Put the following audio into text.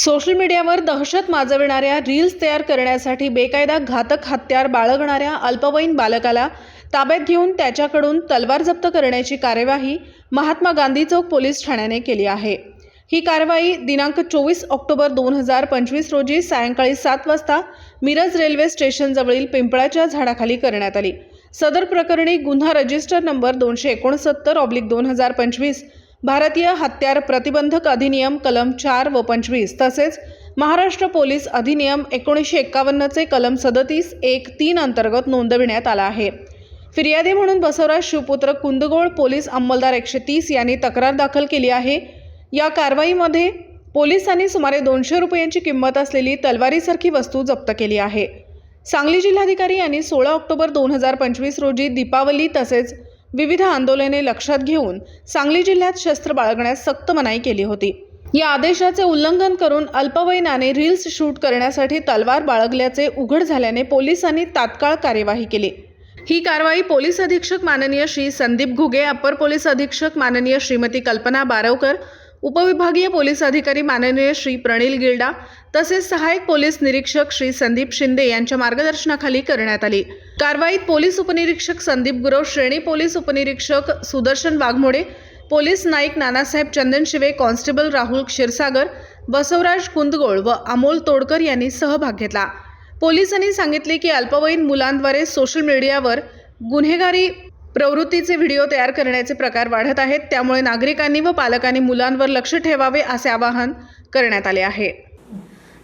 Social मीडियावर दहशत माजविणाऱ्या reels तयार करण्यासाठी बेकायदा घातक हत्यार बाळगणाऱ्या अल्पवयीन बालकाला ताब्यात घेऊन त्याच्याकडून तलवार जप्त करण्याची कार्यवाही महात्मा गांधी चौक पोलीस ठाण्याने केली आहे. ही कारवाई दिनांक चोवीस ऑक्टोबर दोन हजार पंचवीस रोजी सायंकाळी सात वाजता मिरज रेल्वे स्टेशनजवळील पिंपळाच्या झाडाखाली करण्यात आली. सदर प्रकरणी गुन्हा रजिस्टर नंबर दोनशे एकोणसत्तर ऑब्लिक दोन हजार पंचवीस भारतीय हत्यार प्रतिबंधक अधिनियम कलम चार व पंचवीस तसेच महाराष्ट्र पोलीस अधिनियम एकोणीसशे एक्कावन्नचे कलम सदतीस एक तीन अंतर्गत नोंदविण्यात आला आहे. फिर्यादी म्हणून बसवराज शिवपुत्र कुंदगोळ पोलीस अंमलदार एकशे तीस यांनी तक्रार दाखल केली आहे. या कारवाईमध्ये पोलिसांनी सुमारे दोनशे रुपयांची किंमत असलेली तलवारीसारखी वस्तू जप्त केली आहे. सांगली जिल्हाधिकारी यांनी सोळा ऑक्टोबर दोन हजार पंचवीस रोजी दीपावली तसेच विविध आंदोलने लक्षात घेऊन सांगली जिल्ह्यात शस्त्र बाळगण्यास सक्त मनाई केली होती. या आदेशाचे उल्लंघन करून अल्पवयनाने रील्स शूट करण्यासाठी तलवार बाळगल्याचे उघड झाल्याने पोलिसांनी तात्काळ कार्यवाही केली. ही कारवाई पोलीस अधीक्षक माननीय श्री संदीप घुगे अप्पर पोलीस अधीक्षक माननीय श्रीमती कल्पना बारवकर उपविभागीय पोलीस अधिकारी माननीय श्री प्रणील गिल्डा तसेच सहायक पोलीस निरीक्षक श्री संदीप शिंदे यांच्या मार्गदर्शनाखाली करण्यात आली. कारवाईत पोलीस उपनिरीक्षक संदीप गुरव श्रेणी पोलीस उपनिरीक्षक सुदर्शन वाघमोडे पोलीस नाईक नानासाहेब चंदन शिवे कॉन्स्टेबल राहुल क्षीरसागर बसवराज कुंदगोळ व अमोल तोडकर यांनी सहभाग घेतला. पोलिसांनी सांगितले की अल्पवयीन मुलांद्वारे सोशल मीडियावर गुन्हेगारी प्रवृत्तीचे व्हिडिओ तयार करण्याचे प्रकार वाढत आहेत त्यामुळे नागरिकांनी व पालकांनी मुलांवर लक्ष ठेवावे असे आवाहन करण्यात आले आहे.